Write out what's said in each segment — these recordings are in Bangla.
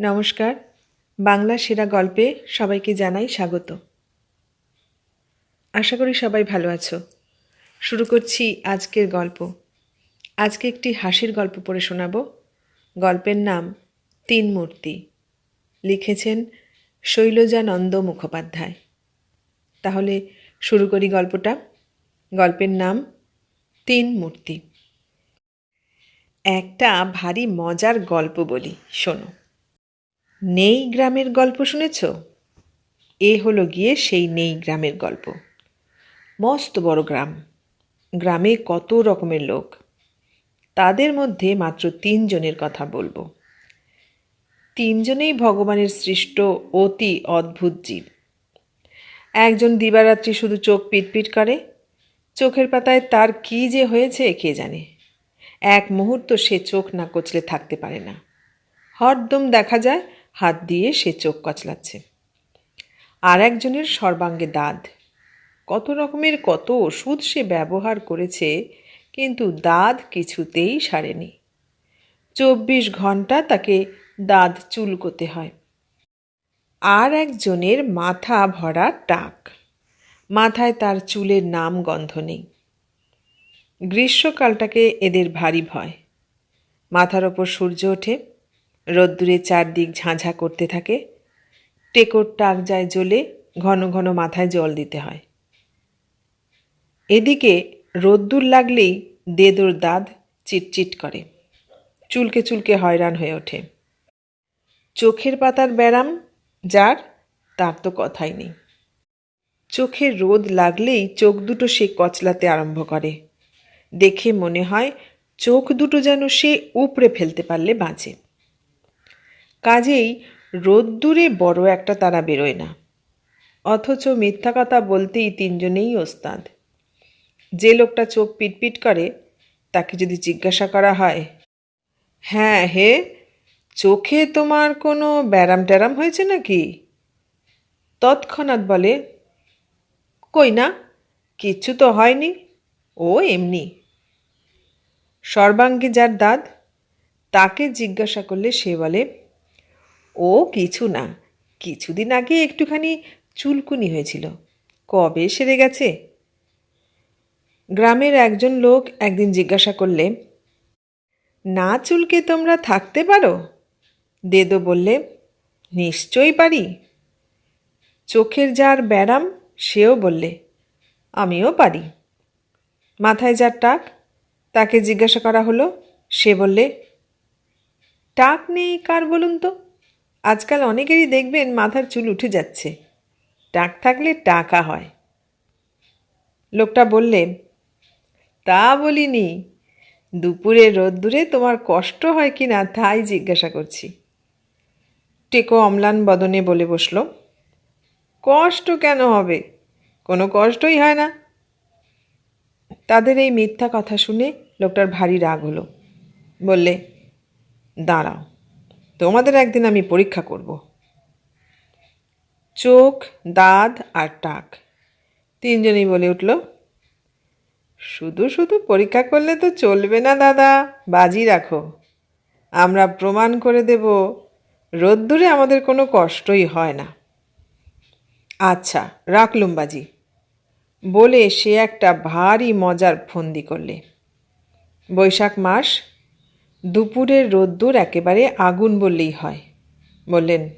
নমস্কার। বাংলা সেরা গল্পে সবাইকে জানাই স্বাগত। আশা করি সবাই ভালো আছো। শুরু করছি আজকের গল্প। আজকে একটি হাসির গল্প পড়ে শোনাব। গল্পের নাম তিন মূর্তি। লিখেছেন শৈলজানন্দ মুখোপাধ্যায়। তাহলে শুরু করি গল্পটা। গল্পের নাম তিন মূর্তি। একটা ভারী মজার গল্প বলি, শোনো। নেই গ্রামের গল্প শুনেছ? এ হলো গিয়ে সেই নেই গ্রামের গল্প। মস্ত বড় গ্রাম। গ্রামে কত রকমের লোক। তাদের মধ্যে মাত্র তিনজনের কথা বলব। তিনজনেই ভগবানের সৃষ্ট অতি অদ্ভুত জীব। একজন দিবারাত্রি শুধু চোখ পিটপিট করে। চোখের পাতায় তার কী যে হয়েছে, কে জানে? এক মুহূর্ত সে চোখ না কচলে থাকতে পারে না। হরদম দেখা যায় হাত দিয়ে সে চোখ কচলাচ্ছে। আর একজনের সর্বাঙ্গে দাঁত। কত রকমের কত ওষুধ সে ব্যবহার করেছে, কিন্তু দাঁত কিছুতেই সারেনি। চব্বিশ ঘণ্টা তাকে দাঁত চুলকোতে হয়। আর একজনের মাথা ভরা টাক। মাথায় তার চুলের নাম গন্ধ নেই। গ্রীষ্মকালটাকে এদের ভারী ভয়। মাথার ওপর সূর্য ওঠে। রোদ্দুরে চারদিক ঝাঁঝা করতে থাকে। টেকর টাক যায় জ্বলে ঘন ঘন মাথায় জল দিতে হয়। এদিকে রোদ্দুর লাগলেই দেদোর দাঁত চিটচিট করে। চুলকে চুলকে হয়রান হয়ে ওঠে। চোখের পাতার ব্যারাম, যার, তার তো কথাই নেই। চোখে রোদ লাগলেই চোখ দুটো সে কচলাতে আরম্ভ করে। দেখে মনে হয় চোখ দুটো যেন সে উপড়ে ফেলতে পারলে বাঁচে। কাজেই রোদ্দুরে বড় একটা তারা বেরোয় না। অথচ মিথ্যা কথা বলতেই তিনজনেই ওস্তাদ। যে লোকটা চোখ পিটপিট করে, তাকে যদি জিজ্ঞাসা করা হয় হ্যাঁ হে, চোখে তোমার কোনো ব্যারাম ট্যারাম হয়েছে নাকি? তৎক্ষণাৎ বলে, কই না, কিচ্ছু তো হয়নি, ও এমনি। সর্বাঙ্গে যার দাঁত, তাকে জিজ্ঞাসা করলে সে বলে ও কিছু না। কিছুদিন আগে একটুখানি চুলকুনি হয়েছিল। কবে সেরে গেছে? গ্রামের একজন লোক একদিন জিজ্ঞাসা করলে, না চুলকে তোমরা থাকতে পারো? দেদো বললে, নিশ্চয়ই পারি। চোখের যার ব্যারাম, সেও বললে, আমিও পারি। মাথায় যার টাক, তাকে জিজ্ঞাসা করা হলো, সে বললে, টাক নেই কার বলুন তো? আজকাল অনেকেরই দেখবেন মাথার চুল উঠে যাচ্ছে। টাক থাকলে টাকা হয়। লোকটা বললে, তা বলিনি, দুপুরে রোদ্দুরে তোমার কষ্ট হয় কি না তাই জিজ্ঞাসা করছি। টেকো অম্লান বদনে বলে বসল, কষ্ট কেন হবে? কোনো কষ্টই হয় না। তাদের এই মিথ্যা কথা শুনে লোকটার ভারী রাগ হলো। বললে, দাঁড়াও তোমাদের একদিন আমি পরীক্ষা করব। চোখ, দাঁত আর টাক। তিনজনই বলে উঠল, শুধু শুধু পরীক্ষা করলে তো চলবে না দাদা, বাজি রাখো। আমরা প্রমাণ করে দেব, রোদ্দুরে আমাদের কোনো কষ্টই হয় না। আচ্ছা রাখলুম বাজি। বলে সে একটা ভারী মজার ফন্দি করলে। বৈশাখ মাস দুপুরের রোদ্দুর একেবারে আগুন বললেই হয়। বললেন,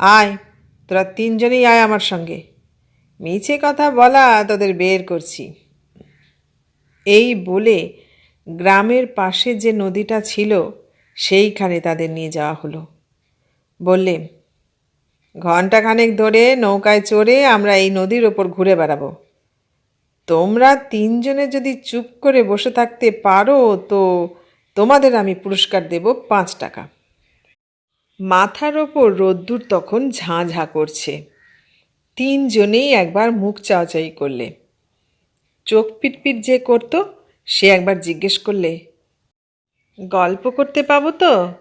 আয়, তোরা তিনজনেই আয় আমার সঙ্গে। মিছে কথা বলা তোদের বের করছি। এই বলে গ্রামের পাশে যে নদীটা ছিল, সেইখানে তাদের নিয়ে যাওয়া হলো। বললে ঘণ্টাখানেক ধরে নৌকায় চড়ে আমরা এই নদীর ওপর ঘুরে বেড়াবো। তোমরা তিনজনে যদি চুপ করে বসে থাকতে পারো তো তোমাদের আমি পুরস্কার দেব পাঁচ টাকা। মাথার ওপর রোদ্দুর তখন ঝাঁ ঝাঁ করছে। তিনজনেই একবার মুখ চাওয়াচাই করলে। চোখ পিটপিট যে করতো, সে একবার জিজ্ঞেস করলে, গল্প করতে পাবো তো?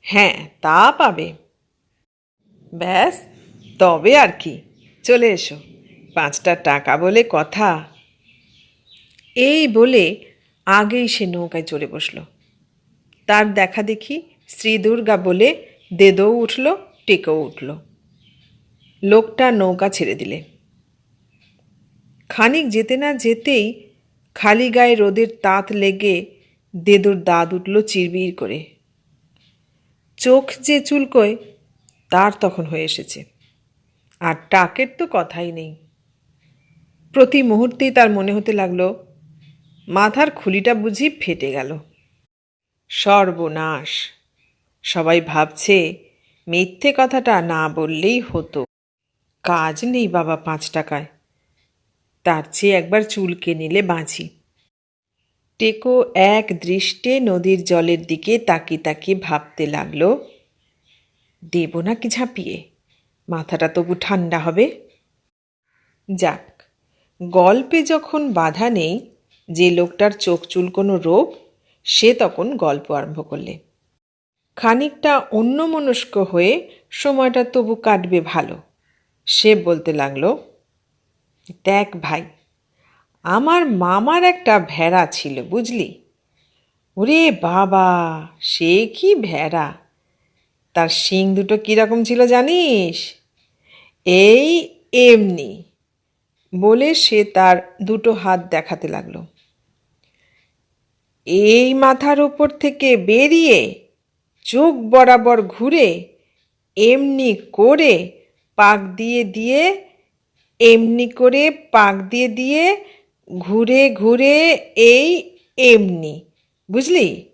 হ্যাঁ তা পাবে। ব্যাস, তবে আর কি। চলে এসো। পাঁচটা টাকা বলে কথা। এই বলে আগেই সে নৌকায় চড়ে বসল। তার দেখা দেখি শ্রী দুর্গা বলে দেদও উঠল টেকেও উঠল। লোকটা নৌকা ছেড়ে দিলে। খানিক যেতে না যেতেই খালি গায়ে রোদের তাঁত লেগে দেদুর দাঁত উঠল চিরবির করে। চোখ যে চুলকোয়, তার তখন হয়ে এসেছে। আর টাকের তো কথাই নেই। প্রতি মুহূর্তেই তার মনে হতে লাগল মাথার খুলিটা বুঝি ফেটে গেল। সর্বনাশ। সবাই ভাবছে মিথ্যে কথাটা না বললেই হতো। কাজ নেই বাবা পাঁচ টাকায়। তার চেয়ে একবার চুলকে নিলে বাঁচি। টেকো এক দৃষ্টে নদীর জলের দিকে তাকিয়ে তাকিয়ে ভাবতে লাগল, দেব নাকি ঝাঁপিয়ে? মাথাটা তবু ঠান্ডা হবে? যাক, গল্পে যখন বাধা নেই যে লোকটার চোখ চুলকোনো রোগ, সে তখন গল্প আরম্ভ করলে। খানিকটা অন্যমনস্ক হয়ে সময়টা তবু কাটবে ভালো। সে বলতে লাগল, দেখ ভাই, আমার মামার একটা ভেড়া ছিল, বুঝলি? ওরে বাবা, সে কি ভেড়া? তার শিং দুটো কীরকম ছিল জানিস? এই এমনি, বলে সে তার দুটো হাত দেখাতে লাগল। এই মাথার ওপর থেকে বেরিয়ে চোখ বরাবর ঘুরে এমনি করে পাক দিয়ে দিয়ে, এমনি করে পাক দিয়ে দিয়ে ঘুরে ঘুরে এই এমনি, বুঝলি?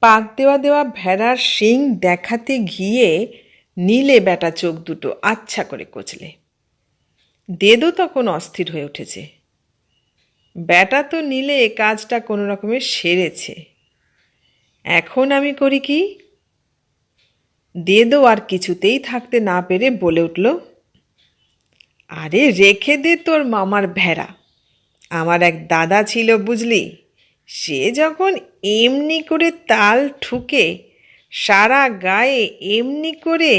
পাক দেওয়া দেওয়া ভেড়ার শিং দেখাতে গিয়ে নীলে বেটা চোখ দুটো আচ্ছা করে কচলে। দেদও তখন অস্থির হয়ে উঠেছে। ব্যাটা তো নিলে কাজটা কোনো রকমে সেরেছে। এখন আমি করি কি? দেদও আর কিছুতেই থাকতে না পেরে বলে উঠল, আরে রেখে দে তোর মামার ভেড়া। আমার এক দাদা ছিল বুঝলি, সে যখন এমনি করে তাল ঠুকে, সারা গায়ে এমনি করে,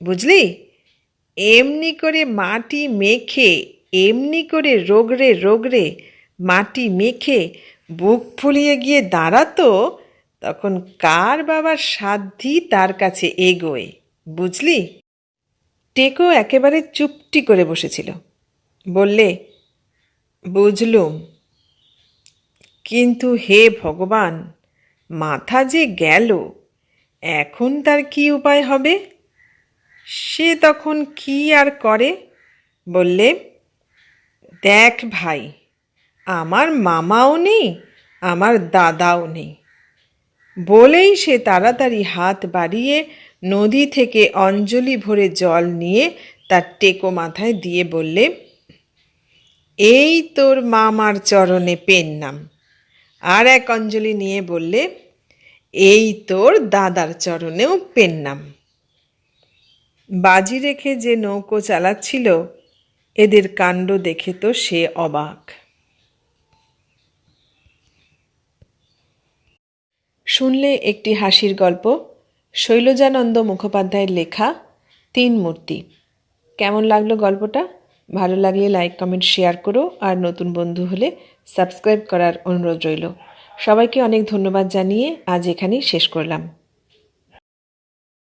বুঝলি, এমনি করে মাটি মেখে, এমনি করে রোগরে রোগরে মাটি মেখে বুক ফুলিয়ে গিয়ে দাঁড়াতো, তখন কার বাবার সাধ্যি তার কাছে এগোয়, বুঝলি? টেকো একেবারে চুপটি করে বসেছিল। বললে, বুঝলুম। কিন্তু হে ভগবান, মাথা যে গেল, এখন তার কি উপায় হবে? সে তখন কি আর করে? বললে, দেখ ভাই আমার মামাও নেই, আমার দাদাও নেই। বলেই সে তাড়াতাড়ি হাত বাড়িয়ে নদী থেকে অঞ্জলি ভরে জল নিয়ে তার টেকো মাথায় দিয়ে বললে, এই তোর মামার চরণে পেন নাম আর এক অঞ্জলি নিয়ে বললে, এই তোর দাদার চরণেও পেন নাম বাজি রেখে যে নৌকো চালাচ্ছিল, এদের কাণ্ড দেখে তো সে অবাক। শুনলে একটি হাসির গল্প, শৈলজানন্দ মুখোপাধ্যায়ের লেখা, তিন মূর্তি। কেমন লাগল গল্পটা? ভালো লাগলে লাইক, কমেন্ট, শেয়ার করো আর নতুন বন্ধু হলে সাবস্ক্রাইব করার অনুরোধ রইল। সবাইকে অনেক ধন্যবাদ জানিয়ে আজ এখানেই শেষ করলাম।